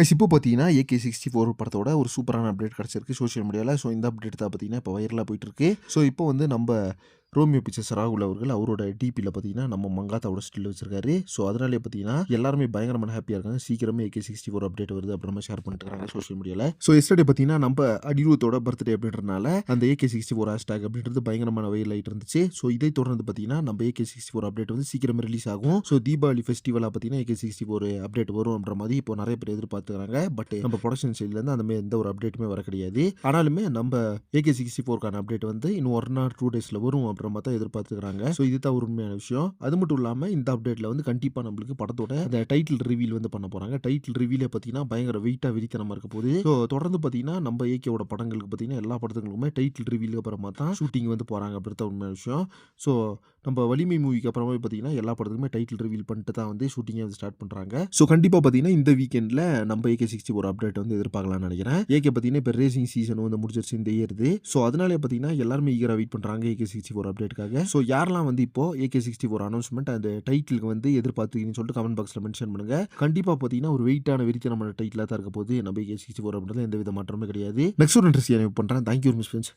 Guys இப்போ பார்த்தீங்கன்னா AK sixty four படத்தோட ஒரு சூப்பரான அப்டேட் கிடச்சிருக்கு சோஷியல் மீடியாவில் ஸோ இந்த அப்டேட் தான் பார்த்தீங்கன்னா இப்போ வைரலாக போயிட்டுருக்கு ஸோ இப்போ வந்து நம்ம ரோமியோ பிக்சர்ஸ் ராகுல் அவர்கள் அவரோட டிபியில் பார்த்தீங்கன்னா நம்ம மங்காத்தாவோட ஸ்டில் வச்சிருக்காரு. ஸோ அதனாலே பார்த்தீங்கன்னா எல்லாருமே பயங்கரமான ஹாப்பியாக இருக்காங்க. சீக்கிரமே ஏகே சிக்ஸ்டி ஃபோர் அப்டேட் வருது அப்புறமா ஷேர் பண்ணிட்டு சோஷியல் மீடியாவில் ஸோ எஸ்டர்டே பார்த்தீங்கன்னா நம்ம அனிருத்தோட பர்த்டே அப்படின்றனால அந்த ஏகே சிக்ஸ்டி ஃபோர் ஹேஷ்டாக் அப்படின்றது பயங்கரமான வயல் ஆகிட்டு இருந்துச்சு. ஸோ இதை தொடர்ந்து பார்த்தீங்கன்னா நம்ம ஏகே சிக்ஸ்டி ஃபோர் அப்டேட் வந்து சீக்கிரமே ரிலீஸ் ஆகும். ஸோ தீபாவளி ஃபெஸ்டிவலாக பார்த்தீங்கன்னா ஏகே சிக்ஸ்டி ஃபோர் அப்டேட் வரும்ன்ற மாதிரி இப்போ நிறைய பேர் எதிர்பார்த்துக்கிறாங்க. பட் நம்ம ப்ரொடக்ஷன் சைட்லேருந்து அந்த மாதிரி எந்த ஒரு அப்டேட்டுமே வர கிடையாது. ஆனாலுமே நம்ம ஏகே சிக்ஸ்டி ஃபோர்க்கான அப்டேட் வந்து இன்னும் ஒன் ஆர் டூ டேஸில் வரும் அப்படின்ற மாதிரி தான் எதிர்பார்த்துக்கிறாங்க. ஸோ இது தான் உண்மையான விஷயம். அது மட்டும் இல்லாமல் இந்த அப்டேட்டில் வந்து கண்டிப்பாக நம்மளுக்கு படத்தோட அந்த டைட்டில் ரிவீல் வந்து பண்ண போகிறாங்க டைட்டில் ரிவீலே பார்த்தீங்கன்னா பயங்கர வெயிட்டாக வெறித்தனமாக இருக்க போகுது. ஸோ தொடர்ந்து பார்த்தீங்கன்னா நம்ம ஏகேவோட படங்களுக்கு பார்த்தீங்கன்னா எல்லா படத்துங்களுக்குமே டைட்டில் ரிவீலுக்கு அப்புறமா தான் ஷூட்டிங் வந்து போகிறாங்க அப்படின்ற உண்மையான விஷயம். ஸோ நம்ம வலிமை மூவிக்கு அப்புறமா பார்த்தீங்கன்னா எல்லா படத்துக்குமே டைட்டில் ரிவீல் பண்ணிட்டு தான் வந்து ஷூட்டிங்கை வந்து ஸ்டார்ட் பண்ணுறாங்க ஸோ கண்டிப்பாக பார்த்தீங்கன்னா இந்த வீக்கெண்டில் நம்ம ஏகே சிக்ஸ்டி ஒரு அப்டேட் வந்து எதிர்பார்க்கலாம்னு நினைக்கிறேன். ஏகே பார்த்தீங்கன்னா இப்போ ரேசிங் சீசன் வந்து முடிச்சிருச்சு இந்த இயருது ஸோ அதனாலே பார்த்தீங்கன்னா எல்லாருமே ஈகராக வெயிட் பண்ணுறாங்க ஏகே சிக்ஸ்டி ஃபோர் அப்டேட்டுக்காக ஸோ யாரெல்லாம் வந்து இப்போ ஏகே சிக்ஸ்டி ஃபோர் அனௌன்ஸ்மெண்ட் அந்த டைட்டிலுக்கு வந்து எதிர்பார்த்துக்கின்னு சொல்லிட்டு கமெண்ட் பாக்ஸில் மென்ஷன் பண்ணுங்க. கண்டிப்பாக பார்த்தீங்கன்னா ஒரு வெயிட்டான வெறித்தனமான டைட்டிலாக தான் இருக்க போது நம்ம ஏகே சிக்ஸ்டி ஃபோர் அப்படின்றது எந்த வித மாற்றமே கிடையாது. நெக்ஸ்ட் ஒரு இன்ட்ரெஸ்ட் பண்ணுறேன் தேங்க்யூ மிஸ் ஃப்ரெண்ட்ஸ்